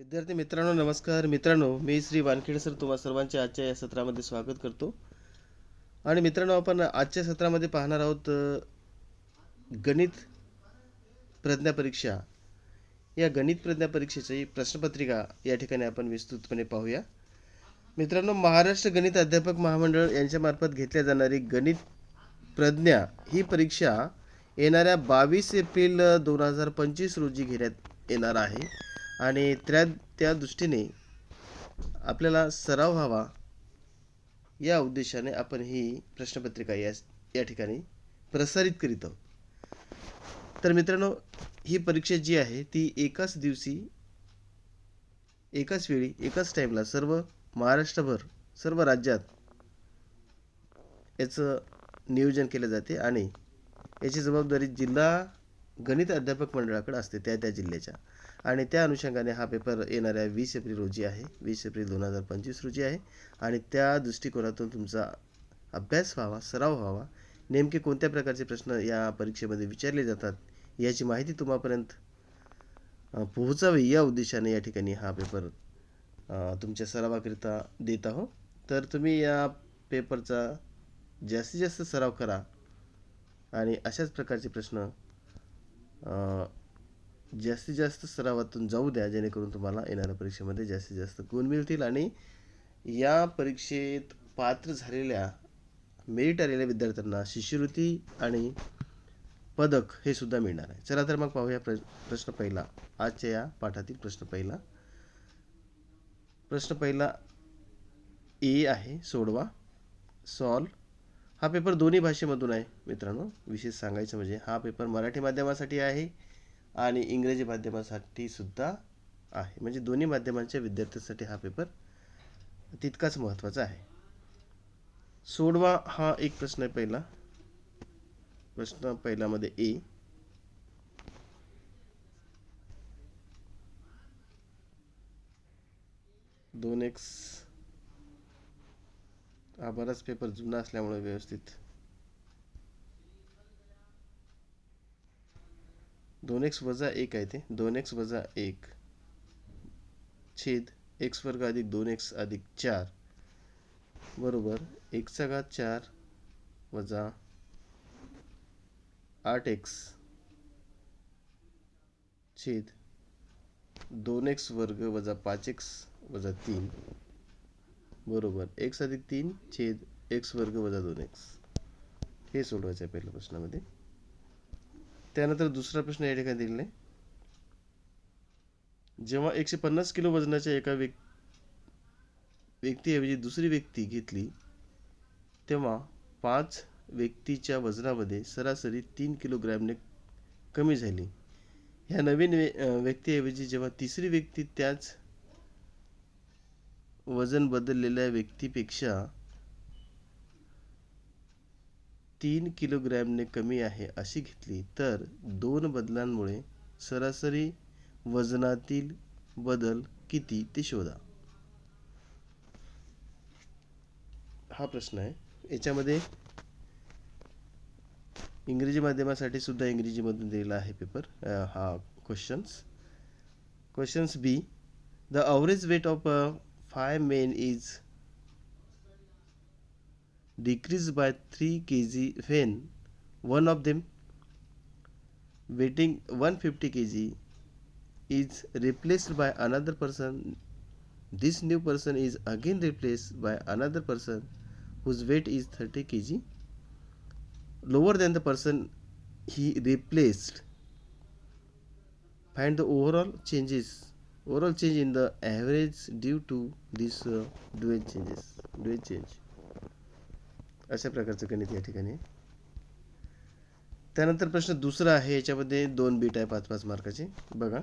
विद्यार्थी मित्रांनो नमस्कार. मित्रांनो मी श्री वानखेडे सर. तुम्हा सर्वांचे आजच्या या सत्रामध्ये स्वागत करतो. आणि मित्रांनो आपण आजच्या सत्रामध्ये पाहणार आहोत गणित प्रज्ञा परीक्षा. या गणित प्रज्ञा परीक्षेची प्रश्नपत्रिका या ठिकाणी आपण विस्तृतपणे पाहूया. मित्रांनो महाराष्ट्र गणित अध्यापक महामंडळ यांच्यामार्फत घेतल्या जाणारी गणित प्रज्ञा ही परीक्षा येणाऱ्या बावीस एप्रिल दोन हजार पंचवीस रोजी घेण्यात येणार आहे. आणि त्या त्या दृष्टीने आपल्याला सराव व्हावा या उद्देशाने आपण ही प्रश्नपत्रिका या या ठिकाणी प्रसारित करीत आहोत. तर मित्रांनो ही परीक्षा जी आहे ती एकाच दिवशी एकाच वेळी एकाच टाईमला सर्व महाराष्ट्रभर सर्व राज्यात याचं नियोजन केलं जाते आणि याची जबाबदारी जिल्हा गणित अध्यापक मंडळाकडे असते त्या त्या जिल्ह्याच्या. आणि त्या अनुषंगाने हा पेपर येणाऱ्या वीस एप्रिल रोजी आहे. वीस एप्रिल दोन हजार पंचवीस रोजी आहे. आणि त्या दृष्टिकोनातून तुमचा अभ्यास व्हावा सराव व्हावा. नेमके कोणत्या प्रकारचे प्रश्न या परीक्षेमध्ये विचारले जातात याची माहिती तुम्हापर्यंत पोहोचावी या उद्देशाने या ठिकाणी हा पेपर तुमच्या सरावाकरिता देत आहो तर तुम्ही या पेपरचा जास्तीत जास्त सराव करा. आणि अशाच प्रकारचे प्रश्न जास्तीत जास्त सरावातून जाऊ द्या जेणेकरून तुम्हाला येणाऱ्या परीक्षेमध्ये जास्तीत जास्त गुण मिळतील. आणि या परीक्षेत पात्र झालेल्या मेरिट आलेल्या विद्यार्थ्यांना शिष्यवृत्ती आणि पदक हे सुद्धा मिळणार आहे. चला तर मग पाहूया प्र प्रश्न पहिला. आजच्या या पाठातील प्रश्न पहिला. प्रश्न पहिला ए आहे सोडवा. सॉल्व. हा पेपर दोन्ही भाषेमधून आहे मित्रांनो. विशेष सांगायचं म्हणजे हा पेपर मराठी माध्यमासाठी आहे. आणि इंग्रजी माध्यमासाठी सुद्धा आहे. म्हणजे दोन्ही माध्यमांच्या विद्यार्थ्यांसाठी हा पेपर तितकाच महत्त्वाचा आहे. सोडवा हा एक प्रश्न आहे पहिला. प्रश्न पहिल्यामध्ये ए दोन एक्स हा बराच पेपर जुना असल्यामुळे व्यवस्थित दोन एक्स वजा एक आहे ते. दोन एक्स वजा एक छेद एक्स वर्ग अधिक दोन एक्स अधिक चार. बरोबर. एकचा घात चार वजा आठ एक्स छेद दोन एक्स वर्ग वजा पाच एक्स वजा तीन. बरोबर. एक्स अधिक तीन छेद एक्स वर्ग वजा दोन एक्स. हे सोडवायचं आहे पहिल्या प्रश्नामध्ये. त्यानंतर दुसरा प्रश्न या ठिकाणी दिलेला आहे. जेव्हा एकशे पन्नास किलो वजनाच्या एका व्यक् व्यक्तीऐवजी दुसरी व्यक्ती घेतली तेव्हा पाच व्यक्तीच्या वजनामध्ये सरासरी तीन किलोग्रॅमने कमी झाली. ह्या नवीन व्यक्तीऐवजी जेव्हा तिसरी व्यक्ती त्याच वजन बदललेल्या व्यक्तीपेक्षा तीन किलोग्रॅमने कमी आहे अशी घेतली तर दोन बदलांमुळे सरासरी वजनातील बदल किती ते शोधा. हा प्रश्न आहे. याच्यामध्ये इंग्रजी माध्यमासाठी सुद्धा इंग्रजीमधून दिलेला आहे पेपर हा questions questions B the average weight of five men is decreased by 3 kg when one of them weighing 150 kg is replaced by another person. This new person is again replaced by another person whose weight is 30 kg. Lower than the person he replaced. Find the overall changes. Overall change in the average due to this uh, dual changes dual change अशा प्रकारचं गणित या ठिकाणी. त्यानंतर प्रश्न दुसरा आहे याच्यामध्ये दोन बीट आहे पाच पाच मार्काचे. बघा.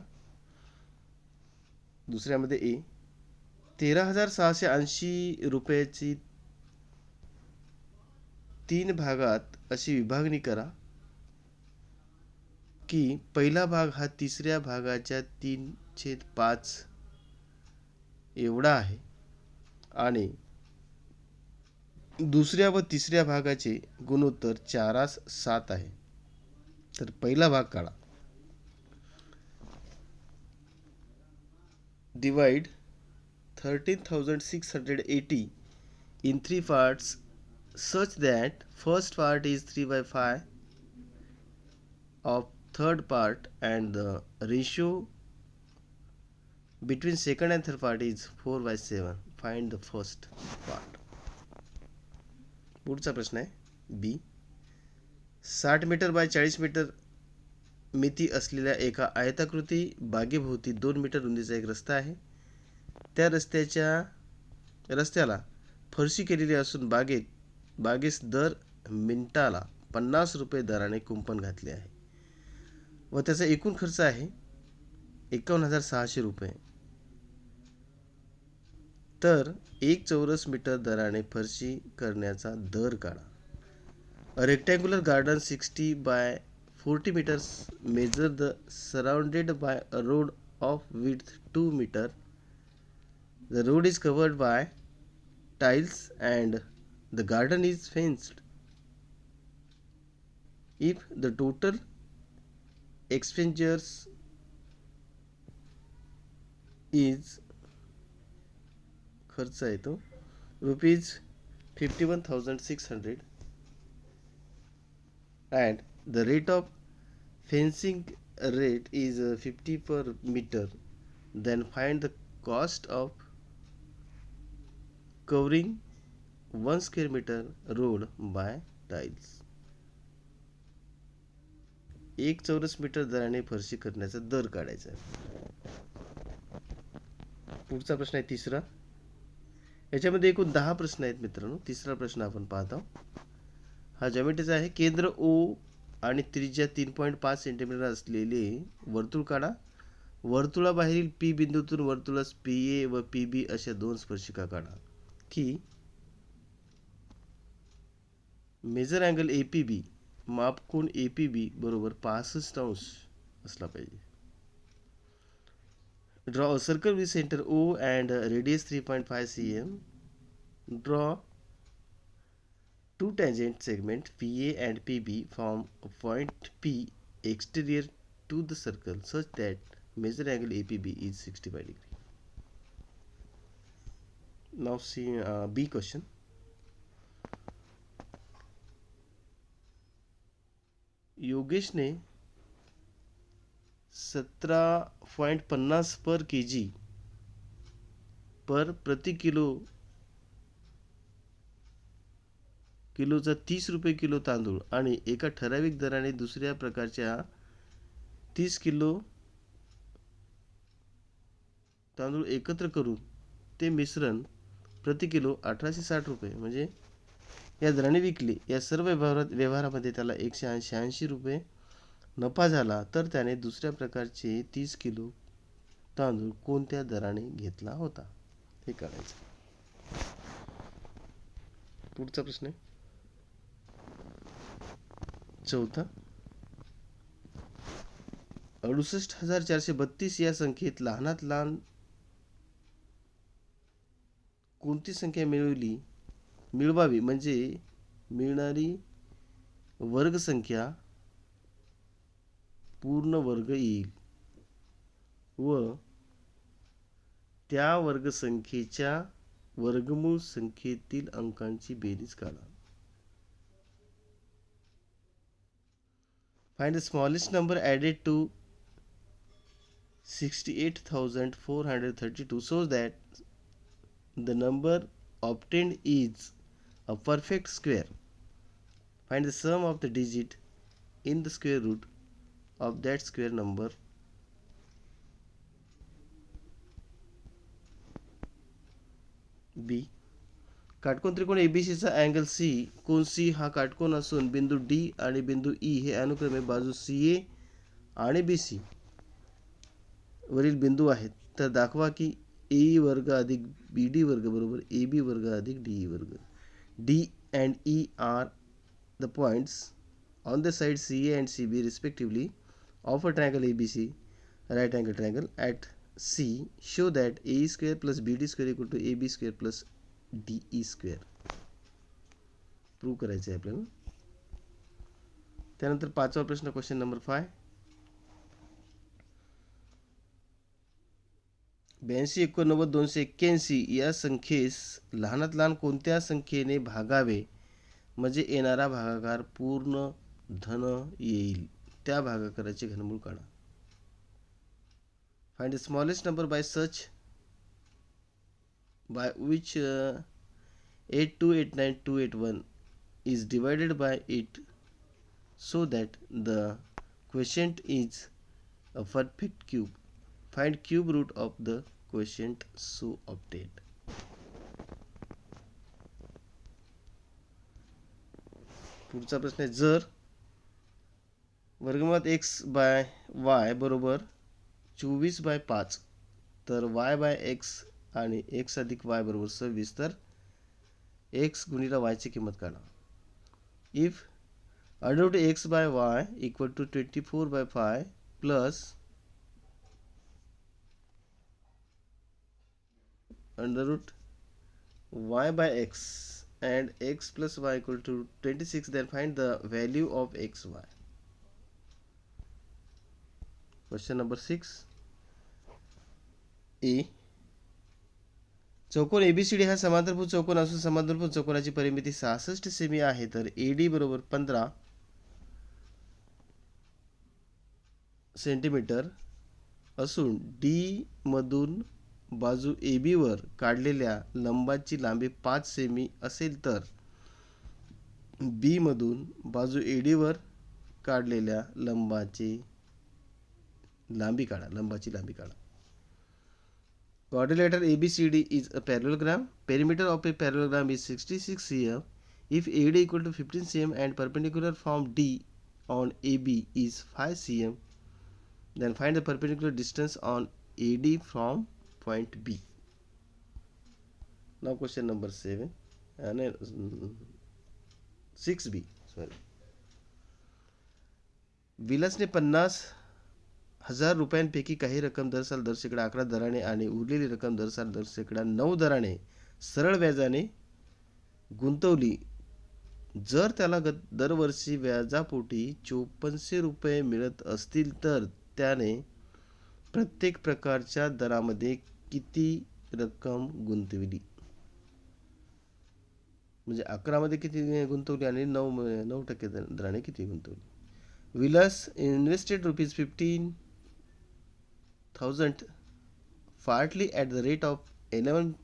दुसऱ्यामध्ये ए. तेरा हजार सहाशे ऐंशी रुपयाची तीन भागात अशी विभागणी करा की पहिला भाग हा तिसऱ्या भागाच्या तीन छेद पाच एवढा आहे. आणि दुसऱ्या व तिसऱ्या भागाचे गुणोत्तर चारास सात आहे. तर पहिला भाग काढा. Divide thirteen thousand six hundred eighty in three parts such that first part is three by five of third part and the ratio between second and third part is four by seven find the first part पुढचा प्रश्न आहे. बी. साठ metre by चाळीस metre मिती असलेल्या एका आयताकृती बागेभोवती दोन मीटर रुंदीचा एक रस्ता आहे. त्या रस्त्याच्या रस्त्याला फरशी केलेली असून बागेत बागेस दर मिनिटाला पन्नास रुपये दराने कुंपण घातले आहे. व त्याचा एकूण खर्च आहे एकावन्न हजार सहाशे रुपये. तर एक चौरस मीटर दराने फरशी करण्याचा दर काढा. Rectangular garden sixty by forty metres measure the surrounded by a road of with two metre the road is covered by tiles and the garden is fenced if the total expenditures is खर्च आहे तो. Rupees fifty one thousand six hundred and the rate of fencing rate is fifty per metre then find the cost of covering one square meter road by tiles. एक चौरस metre दराने फरशी करण्याचा दर काढायचा आहे. पुढचा प्रश्न आहे तिसरा. याच्यामध्ये एकूण दहा प्रश्न आहेत मित्रांनो. तिसरा प्रश्न आपण पाहत आहोत. हा जमेटीचा आहे. केंद्र ओ आणि त्रिज्या तीन पॉईंट पाच सेंटीमीटर असलेले वर्तुळ काढा. वर्तुळाबाहेरील पी बिंदूतून वर्तुळास पी ए व पी बी अशा दोन स्पर्शिका काढा. की measure angle A P B मापकोन A P B बरोबर पासष्ट अंश असला पाहिजे. draw circle with centre O and radius three point five C M draw two tangent segment P A and P B from point P exterior to the circle such that measure angle A P B is sixty five degree now see uh, b question योगेशने सतरा point पन्नास पर के जी पर प्रति kilo किलोचा तीस रुपये kilo तांदूळ आणि एका ठराविक दराने दुसऱ्या प्रकारच्या तीस किलो तांदूळ एकत्र करून ते मिश्रण प्रति किलो अठराशे साठ रुपये म्हणजे या दराने विकले. या सर्व व्यवहारात व्यवहारामध्ये त्याला एकशे ऐंशी ऐंशी रुपये नफा झाला तर त्याने दुसऱ्या प्रकारचे तीस किलो तांदूळ कोणत्या दराने घेतला होता? हे काढायचं. पुढचा प्रश्न आहे. चौथा. अडुसष्ट हजार चारशे बत्तीस या संख्येत लहानात लहान कोणती संख्या मिळवली? मिळवावी म्हणजे मिळणारी वर्गसंख्या पूर्ण वर्ग येईल. व त्या वर्गसंख्येच्या वर्गमूळ संख्येतील अंकांची बेरीज काढा. Find the smallest number added to sixty eight thousand four hundred thirty two so that the number obtained is a perfect square Find the sum of the digit in the square root of that square number. B. काटकोन त्रिकोण एबीसीचा angle C कोण C हा काटकोन असून बिंदू D आणि बिंदू ई हे अनुक्रमे बाजू सी ए आणि बी सी वरील बिंदू आहेत तर दाखवा की ए वर्ग अधिक बी डी वर्ग बरोबर ए बी वर्ग अधिक डी ई वर्ग D and E are the points on the side C A and C B respectively of a triangle A B C right angle C at C show that A square plus B D square square plus A B square plus D E square prove करायचं आहे आपल्याला. त्यानंतर पाचवा प्रश्न question number five ब्याऐंशी एकोणनव्वद दोनशे एक्क्याऐंशी या संख्येस लहानात लहान कोणत्या संख्येने भागावे? म्हणजे येणारा भागाकार पूर्ण धन येईल. त्या भागाकाराचे घनमूल काढा. Find the smallest number by such by which eight two eight nine two eight one is divided by it so that the quotient is a perfect cube find cube root of the quotient so obtained पुढचा प्रश्न आहे जर वर्गमुळात x by Y बरोबर चोवीस bye पाच. तर Y by x आणि एक्स अधिक वाय बरोबर सव्वीस. तर एक्स गुणिला वायची किंमत काढा. If under root X by Y equal to twenty four by five plus under root Y by X and x plus y equal to 26 then find the value of xy question number six. A. चौकोन ABCD हा समांतरभूत चौकोन असून समांतरभूत चौकोनाची परिमिती सहासष्ट semi आहे तर A D बरोबर पंधरा सेंटीमीटर असून डी मधून बाजू ए बीवर काढलेल्या लंबाची लांबी पाच सेमी असेल तर बी मधून बाजू ए डीवर काढलेल्या लंबाची लांबी काढा लंबाची लांबी काढा Quadrilateral ABCD is a parallelogram. Perimeter of a parallelogram is 66 cm. If AD equal to 15 cm and perpendicular from D on AB is 5 cm, then find the perpendicular distance on AD from point B. Now question number 7 and uh, 6B. Sorry. विलासने पन्नास हजार रुपयांपैकी काही रक्कम दर साल दर शेकडा अकरा दराने आणि उरलेली रक्कम दर साल दर शेकडा नऊ दराने सरळ व्याजाने गुंतवली. जर त्याला ग दरवर्षी व्याजापोटी चोपन्नशे रुपये मिळत असतील तर त्याने प्रत्येक प्रकारच्या दरामध्ये किती रक्कम गुंतविली? म्हणजे अकरामध्ये किती गुंतवली आणि नऊ नऊ टक्के दराने किती गुंतवली? Vilas invested rupees fifteen thousand partly at the rate of 11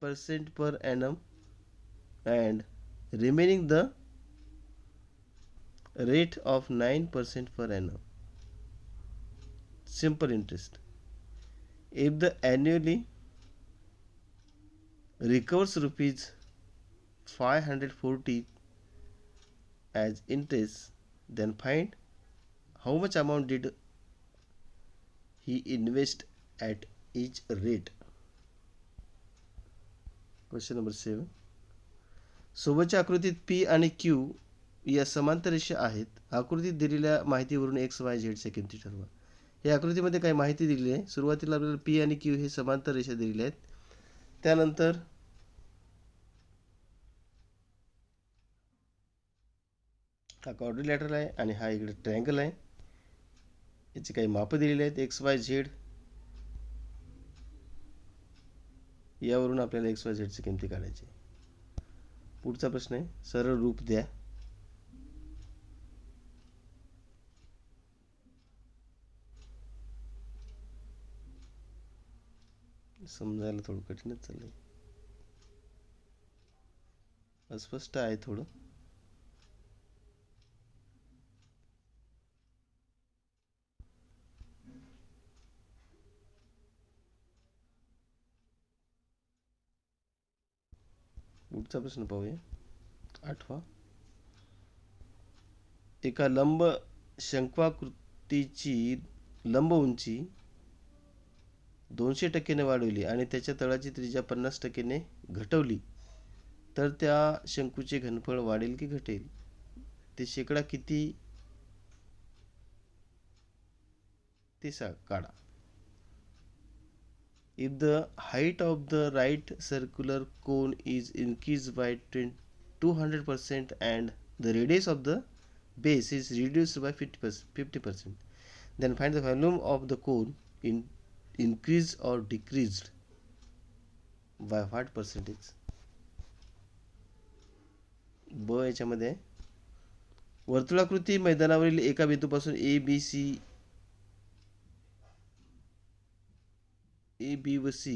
percent per annum. And remaining the rate of 9 percent per annum. Simple interest. If the annually recovers rupees 540 as interest then find how much amount did he invest at each rate. Question number seven सोबतच्या आकृतीत P आणि Q या समांतर रेषा आहेत. आकृतीत दिलेल्या माहितीवरून एक्स वाय झेडच्या किमती ठरवा. या आकृतीमध्ये काही माहिती दिली आहे. सुरुवातीला आपल्याला पी आणि क्यू हे समांतर रेषा दिलेल्या आहेत. त्यानंतर हा कॉर्डिलेटर आहे आणि हा इकडे ट्रँगल आहे. याची काही मापं दिलेली आहेत एक्स वाय झेड यावरून आपल्याला एक्स वाय झेडची किमती काढायची पुढचा प्रश्न आहे सरळ रूप द्या. समजायला थोडं कठीणच चाललंय. अस्पष्ट आहे थोडं. पुढचा प्रश्न पाहूया. आठवा. एका लंब शंक्वाकृतीची लंब उंची दोनशे टक्केने वाढवली आणि त्याच्या तळाची त्रिज्या पन्नास टक्केने घटवली तर त्या शंकूचे घनफळ वाढेल की घटेल? ते शेकडा किती? ते सा काढा. If the height of the right circular cone is increased by 200% and the radius of the base is reduced by 50%, 50 percent then find the volume of the cone in increased or decreased by what percentage ब याच्यामध्ये वर्तुळाकृती मैदानावरील एका बिंदूपासून ए B C A B व C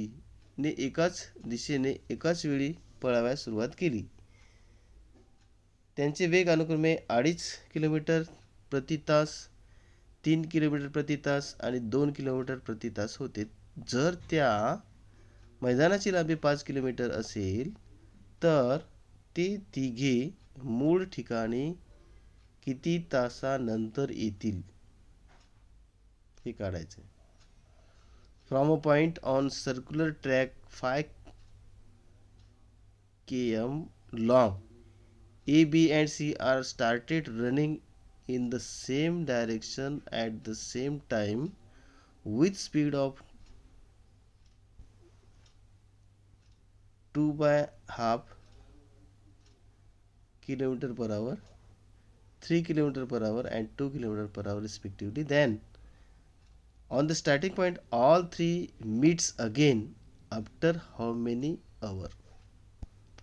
ने एकाच दिशेने एकाच वेळी पळाव्यास सुरुवात केली. त्यांचे वेग अनुक्रमे अडीच किलोमीटर प्रति तास तीन किलोमीटर प्रति तास आणि दोन किलोमीटर प्रति तास होते. जर त्या मैदानाची लांबी पाच किलोमीटर असेल तर ते तिघे मूळ ठिकाणी किती तासानंतर येतील हे काढायचं From a point on circular track 5 km long, A, B and C are started running in the same direction at the same time with speed of 2 by half kilometer per hour 3 kilometer per hour and 2 kilometer per hour respectively. Then on the starting point, all three meets again after how many hour?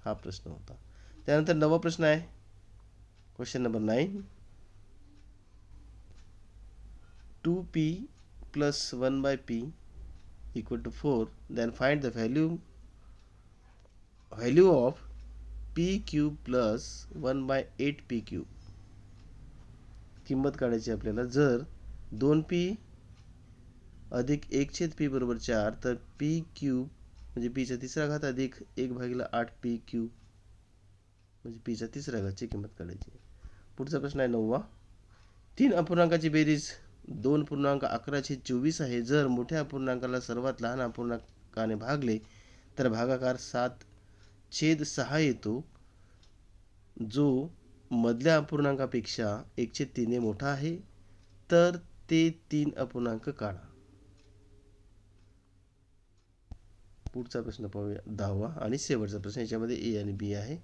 हा प्रश्न होता. त्यानंतर नवा प्रश्न आहे. Question number nine two P plus one by P equal to four then find the value value of P cube plus one by eight P cube किंमत काढायची आपल्याला जर दोन पी अधिक एक छेद पी बरोबर चार तर पी क्यू म्हणजे पीचा तिसरा घात अधिक एक भागीला आठ पी क्यू म्हणजे पीच्या तिसऱ्या घातची किंमत काढायची. पुढचा प्रश्न आहे नववा. तीन अपूर्णांकाची बेरीज दोन पूर्णांक अकरा छेद चोवीस आहे. जर मोठ्या अपूर्णांकाला सर्वात लहान अपूर्णांकाने भागले तर भागाकार सात छेद सहा येतो जो मधल्या अपूर्णांकापेक्षा एकशे तीनने मोठा आहे. तर ते तीन अपूर्णांक काढा. पुढचा प्रश्न पाहूया. दहावा आणि शेवटचा प्रश्न. याच्यामध्ये ए आणि बी आहे.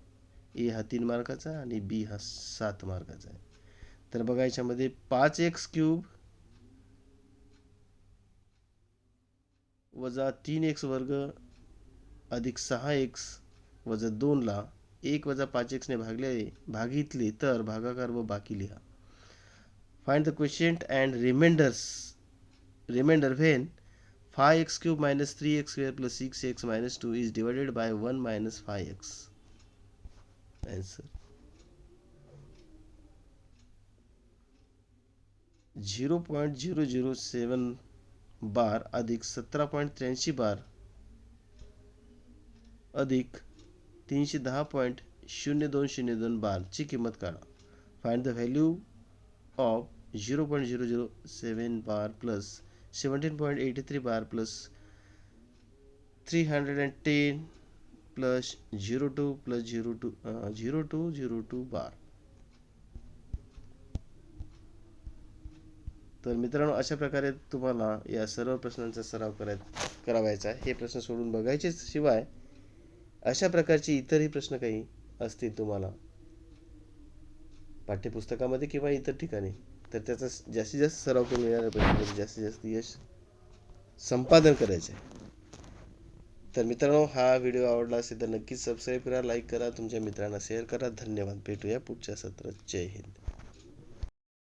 ए हा तीन मार्काचा आणि बी हा सात मार्काचा आहे. तर बघा याच्यामध्ये पाच एक्स क्यूब वजा तीन एक्स वर्ग अधिक सहा एक्स वजा दोनला एक वजा पाच एक्सने भागले भागितले तर भागाकार व बाकी लिहा. Find the question and reminders reminder when five X cube minus three X square plus six X minus two is divided by one minus five X. Answer zero point zero zero seven bar अधिक सतरा point त्र्याऐंशी बार अधिक तीनशे दहा point शून्य दोन शून्य दोन बारची किंमत काढा. Find the value of zero point zero zero seven bar plus seventeen point eighty three bar plus three hundred and ten plus zero two plus zero two zero two zero two bar तर मित्रांनो अशा प्रकारे तुम्हाला या सर्व प्रश्नांचा सराव कराय करावायचा आहे. हे प्रश्न सोडून बघायचेच शिवाय अशा प्रकारचे इतरही प्रश्न काही असतील तुम्हाला पाठ्यपुस्तकामध्ये किंवा इतर ठिकाणी तर त्याचा जास्तीत जास्त सराव करून येणाऱ्या प्रश्नामध्ये जास्तीत जास्त यश संपादन करायचे आहे. तर मित्रांनो हा व्हिडिओ आवडला असेल तर नक्कीच सबस्क्राईब करा लाईक करा तुमच्या मित्रांना शेअर करा. धन्यवाद. भेटूया पुढच्या सत्रात. जय हिंद.